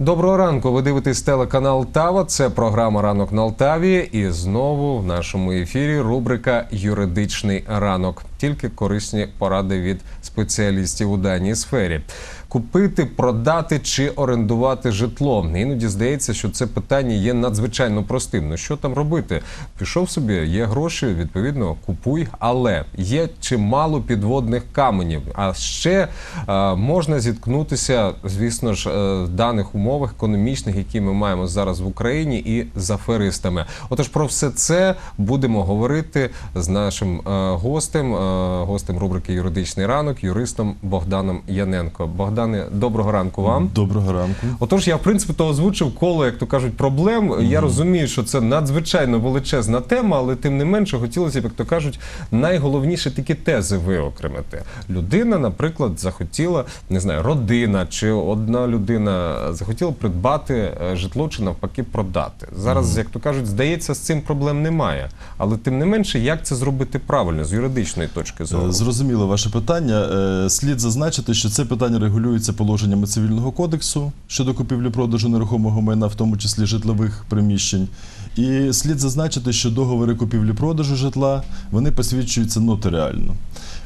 Доброго ранку. Ви дивитесь телеканал Тава. Це програма Ранок на Алтаві. І знову в нашому ефірі рубрика Юридичний ранок. Тільки корисні поради від спеціалістів у даній сфері. Купити, продати чи орендувати житло. Іноді здається, що це питання є надзвичайно простим. Ну що там робити? Пішов собі, є гроші, відповідно, купуй. Але є чимало підводних каменів. А ще е, можна зіткнутися, звісно ж, е, в даних умовах економічних, які ми маємо зараз в Україні, і з аферистами. Отож, про все це будемо говорити з нашим е, гостем, е, гостем рубрики Юридичний ранок, юристом Богданом Яненко. Богдане, доброго ранку вам. Доброго ранку. Отож, я в принципі то озвучив коло, як то кажуть, проблем. Я розумію, що це надзвичайно величезна тема, але тим не менше хотілося б, як то кажуть, найголовніше такі тези виокремити. Людина, наприклад, захотіла, не знаю, родина чи одна людина захотіла придбати е, житло чи навпаки продати. Зараз, як то кажуть, здається, з цим проблем немає. Але тим не менше, як це зробити правильно з юридичної точки зору? Е, Зрозуміло ваше питання. Е, Слід зазначити, що це питання регулюється положеннями цивільного кодексу щодо купівлі-продажу нерухомого майна, в тому числі житлових приміщень. І слід зазначити, що договори купівлі-продажу житла вони посвідчуються нотаріально.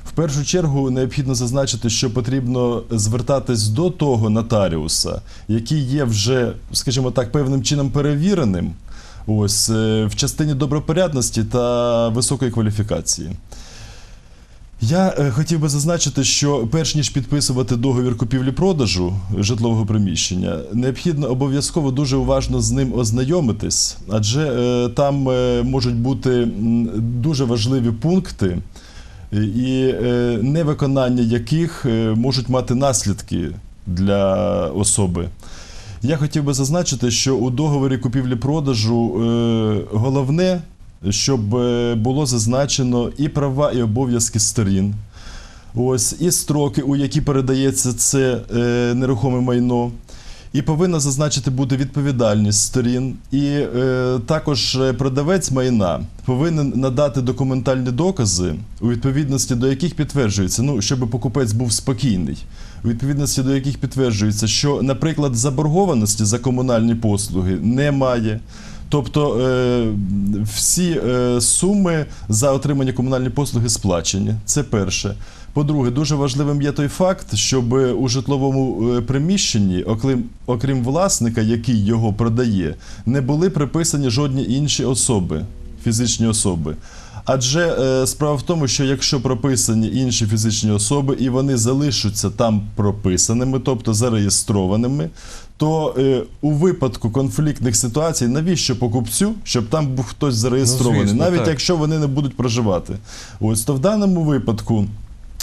В першу чергу необхідно зазначити, що потрібно звертатись до того нотаріуса, який є вже, скажімо так, певним чином перевіреним. Ось е, в частині добропорядності та високої кваліфікації. Я е, хотів би зазначити, що перш ніж підписувати договір купівлі-продажу житлового приміщення, необхідно обов'язково дуже уважно з ним ознайомитись, адже е, там е, можуть бути дуже важливі пункти, і е, невиконання яких е, можуть мати наслідки для особи. Я хотів би зазначити, що у договорі купівлі-продажу е, головне, щоб е, було зазначено і права, і обов'язки сторін. Ось і строки, у які передається це е, нерухоме майно. І повинна зазначити бути відповідальність сторін. І е, також е, продавець майна повинен надати документальні докази, у відповідності до яких підтверджується, ну, щоб покупець був спокійний, у відповідності до яких підтверджується, що, наприклад, заборгованості за комунальні послуги немає. Тобто е, всі е, суми за отримання комунальні послуги сплачені. Це перше. По-друге, дуже важливим є той факт, щоб у житловому е, приміщенні, окрім, окрім власника, який його продає, не були приписані жодні інші особи, фізичні особи. Адже справа в тому, що якщо прописані інші фізичні особи і вони залишаться там прописаними, тобто зареєстрованими, то е, у випадку конфліктних ситуацій навіщо покупцю, щоб там був хтось зареєстрований, Ну, звісно, навіть так. якщо вони не будуть проживати. Ось то в даному випадку.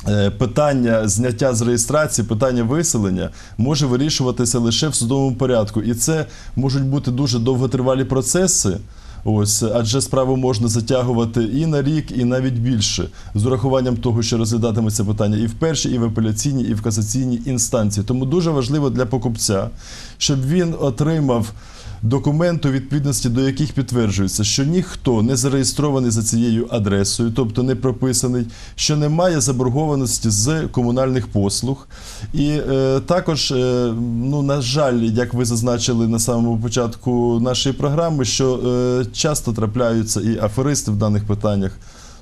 е, Питання зняття з реєстрації, питання виселення може вирішуватися лише в судовому порядку, і це можуть бути дуже довготривалі процеси. Ось, адже справу можна затягувати і на рік, і навіть більше, з урахуванням того, що розглядатиметься питання і в першій, і в апеляційній, і в касаційній інстанції. Тому дуже важливо для покупця, щоб він отримав документи, у відповідності до яких підтверджується, що ніхто не зареєстрований за цією адресою, тобто не прописаний, що немає заборгованості з комунальних послуг. І е, також, е, ну, на жаль, як ви зазначили на самому початку нашої програми, що е, часто трапляються і аферисти в даних питаннях.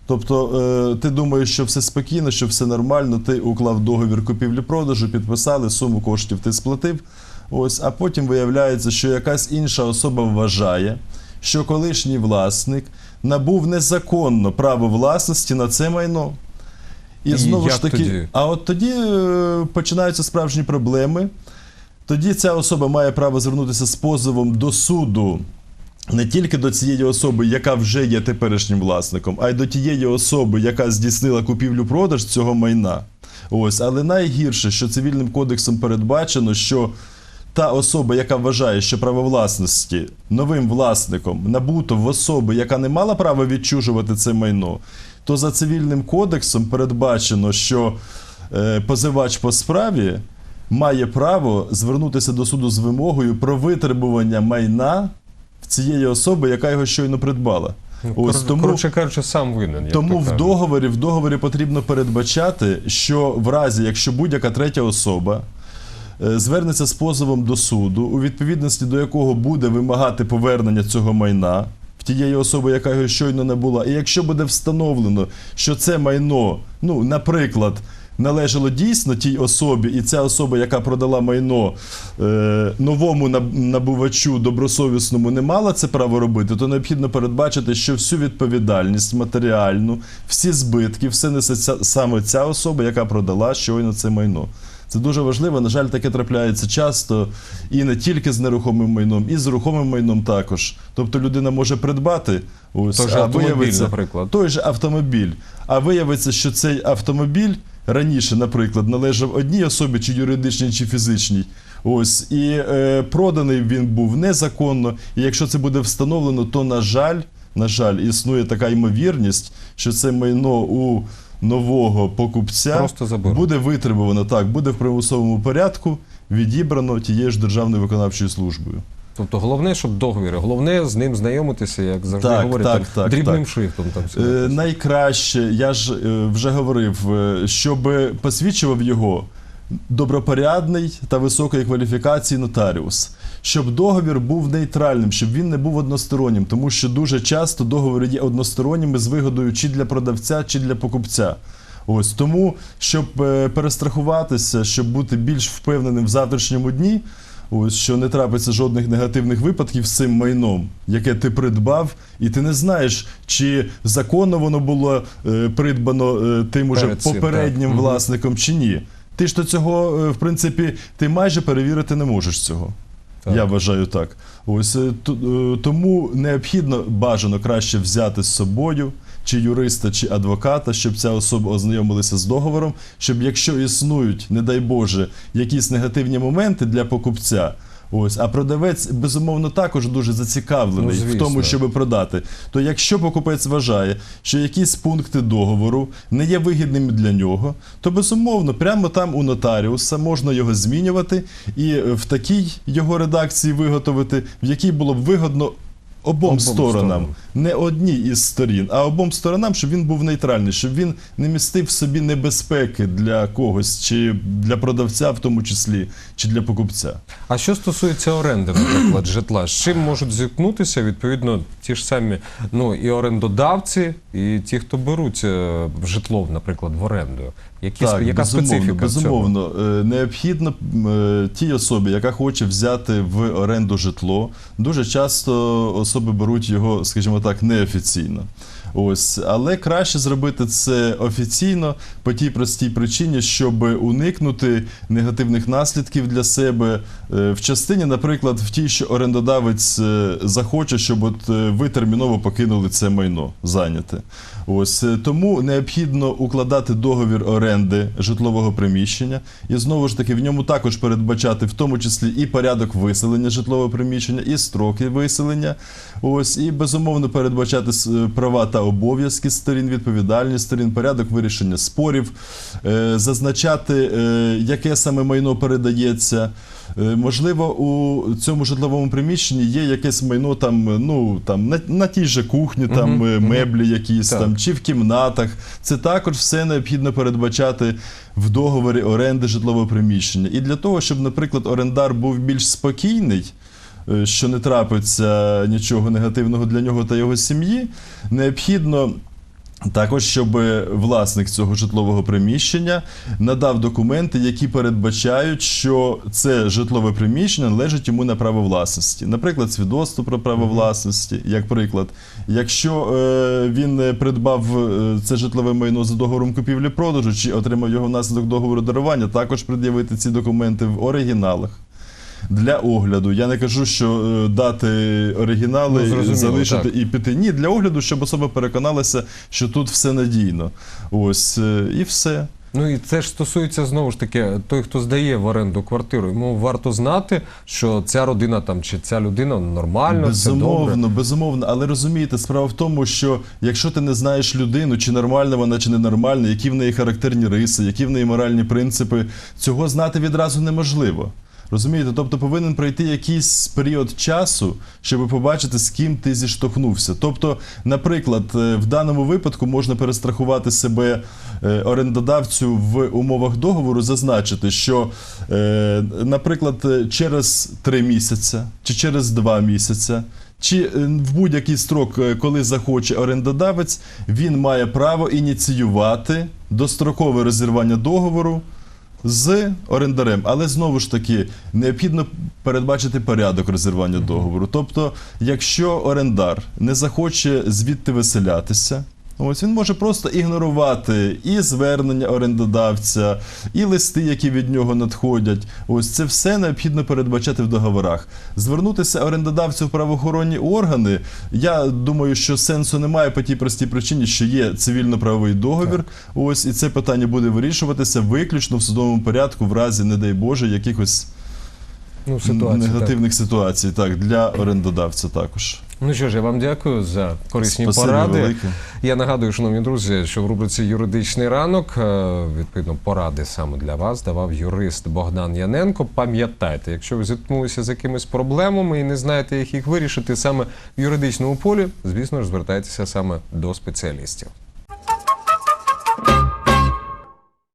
Тобто е, ти думаєш, що все спокійно, що все нормально, ти уклав договір купівлі-продажу, підписали, суму коштів ти сплатив. Ось, а потім виявляється, що якась інша особа вважає, що колишній власник набув незаконно право власності на це майно. І, І знову ж таки, тоді? а от тоді е, починаються справжні проблеми. Тоді ця особа має право звернутися з позовом до суду не тільки до цієї особи, яка вже є теперішнім власником, а й до тієї особи, яка здійснила купівлю-продаж цього майна. Ось, але найгірше, що цивільним кодексом передбачено, що та особа, яка вважає, що право власності новим власником набуто в особи, яка не мала права відчужувати це майно, то за цивільним кодексом передбачено, що е, позивач по справі має право звернутися до суду з вимогою про витребування майна в цієї особи, яка його щойно придбала. Ось тому, Коротше кажучи, сам винен. тому в договорі, в договорі потрібно передбачати, що в разі, якщо будь-яка третя особа звернеться з позовом до суду, у відповідності до якого буде вимагати повернення цього майна в тієї особи, яка його щойно не була. І якщо буде встановлено, що це майно, ну, наприклад, належало дійсно тій особі, і ця особа, яка продала майно е, новому набувачу добросовісному, не мала це право робити, то необхідно передбачити, що всю відповідальність матеріальну, всі збитки, все несе саме ця особа, яка продала щойно це майно. Це дуже важливо. На жаль, таке трапляється часто і не тільки з нерухомим майном, і з рухомим майном також. Тобто людина може придбати ось, Той же а автомобіль, виявиться- наприклад. той же автомобіль. А виявиться, що цей автомобіль раніше, наприклад, належав одній особі, чи юридичній, чи фізичній. Ось і е, проданий він був незаконно. І якщо це буде встановлено, то на жаль, на жаль, існує така ймовірність, що це майно у нового покупця Просто заберуть. буде витребувано так, буде в примусовому порядку відібрано тією ж державною виконавчою службою. Тобто головне, щоб договір, головне з ним знайомитися, як завжди Так, говорять, так, так, дрібним так. шрифтом. Там Е, найкраще, я ж е, вже говорив, е, щоб посвідчував його добропорядний та високої кваліфікації нотаріус. Щоб договір був нейтральним, щоб він не був одностороннім, тому що дуже часто договори є односторонніми з вигодою чи для продавця, чи для покупця. Ось тому, щоб е, перестрахуватися, щоб бути більш впевненим в завтрашньому дні, ось що не трапиться жодних негативних випадків з цим майном, яке ти придбав, і ти не знаєш, чи законно воно було е, придбано е, тим уже Перед цим, попереднім так. Власником чи ні. Ти ж то цього, е, в принципі, ти майже перевірити не можеш цього. Я вважаю так. Ось е, е, тому необхідно бажано краще взяти з собою чи юриста, чи адвоката, щоб ця особа ознайомилася з договором, щоб якщо існують, не дай Боже, якісь негативні моменти для покупця. Ось, а продавець безумовно також дуже зацікавлений Ну, в тому, щоб продати. То якщо покупець вважає, що якісь пункти договору не є вигідними для нього, то безумовно прямо там у нотаріуса можна його змінювати і е, в такій його редакції виготовити, в якій було б вигодно. Обом, Обом сторонам, сторонам. не одній із сторін, а обом сторонам, щоб він був нейтральний, щоб він не містив в собі небезпеки для когось, чи для продавця, в тому числі, чи для покупця. А що стосується оренди, наприклад, житла, з чим можуть зіткнутися відповідно ті ж самі ну і орендодавці, і ті, хто беруть е, житло, наприклад, в оренду. Які, так, яка безумовно, специфіка? безумовно. Е, Необхідно е, тій особі, яка хоче взяти в оренду житло. Дуже часто особи беруть його, скажімо так, неофіційно. Ось, але краще зробити це офіційно по тій простій причині, щоб уникнути негативних наслідків для себе в частині, наприклад, в тій, що орендодавець е, захоче, щоб от е, ви терміново покинули це майно зайняте. Ось е, тому необхідно укладати договір оренди житлового приміщення, і знову ж таки в ньому також передбачати в тому числі і порядок виселення житлового приміщення, і строки виселення. Ось і безумовно передбачати е, права та обов'язки сторін, відповідальність сторін, порядок вирішення спорів, е, зазначати, е, яке саме майно передається. Можливо, у цьому житловому приміщенні є якесь майно там, ну там на, на тій же кухні, там е, меблі якісь Так. там, чи в кімнатах. Це також все необхідно передбачати в договорі оренди житлового приміщення. І для того, щоб, наприклад, орендар був більш спокійний. е, Що не трапиться нічого негативного для нього та його сім'ї, необхідно також, щоб власник цього житлового приміщення надав документи, які передбачають, що це житлове приміщення належить йому на право власності. Наприклад, свідоцтво про право власності, як приклад. Якщо е, він е, придбав е, це житлове майно за договором купівлі-продажу чи отримав його внаслідок договору дарування, також пред'явити ці документи в оригіналах. Для огляду. Я не кажу, що е, дати оригінали, Ну, зрозуміло, залишити так. і піти. Ні, для огляду, щоб особа переконалася, що тут все надійно. Ось е, і все. Ну і це ж стосується знову ж таки, той, хто здає в оренду квартиру, йому варто знати, що ця родина там чи ця людина нормальна, все добре. Безумовно, безумовно. Але розумієте, справа в тому, що якщо ти не знаєш людину, чи нормальна вона, чи ненормальна, які в неї характерні риси, які в неї моральні принципи, цього знати відразу неможливо. Розумієте? Тобто повинен пройти якийсь період часу, щоб побачити, з ким ти зіштовхнувся. Тобто, наприклад, е, в даному випадку можна перестрахувати себе е, орендодавцю в умовах договору, зазначити, що, е, наприклад, через три місяці чи через два місяці. Чи в будь-який строк, коли захоче орендодавець, він має право ініціювати дострокове розірвання договору з орендарем. Але знову ж таки необхідно передбачити порядок розірвання договору. Тобто, якщо орендар не захоче звідти виселятися. Ось він може просто ігнорувати і звернення орендодавця, і листи, які від нього надходять. Ось це все необхідно передбачати в договорах. Звернутися орендодавцю в правоохоронні органи. Я думаю, що сенсу немає по тій простій причині, що є цивільно-правовий договір. Ось і це питання буде вирішуватися виключно в судовому порядку, в разі, не дай Боже, якихось Ну, ситуація. негативних ситуацій. Так, для орендодавця також. Ну що ж, я вам дякую за корисні Спасибо поради. велике. Я нагадую, шановні друзі, що в рубриці Юридичний ранок е, відповідно поради саме для вас давав юрист Богдан Яненко. Пам'ятайте, якщо ви зіткнулися з якимись проблемами і не знаєте, як їх вирішити саме в юридичному полі, звісно ж, звертайтеся саме до спеціалістів.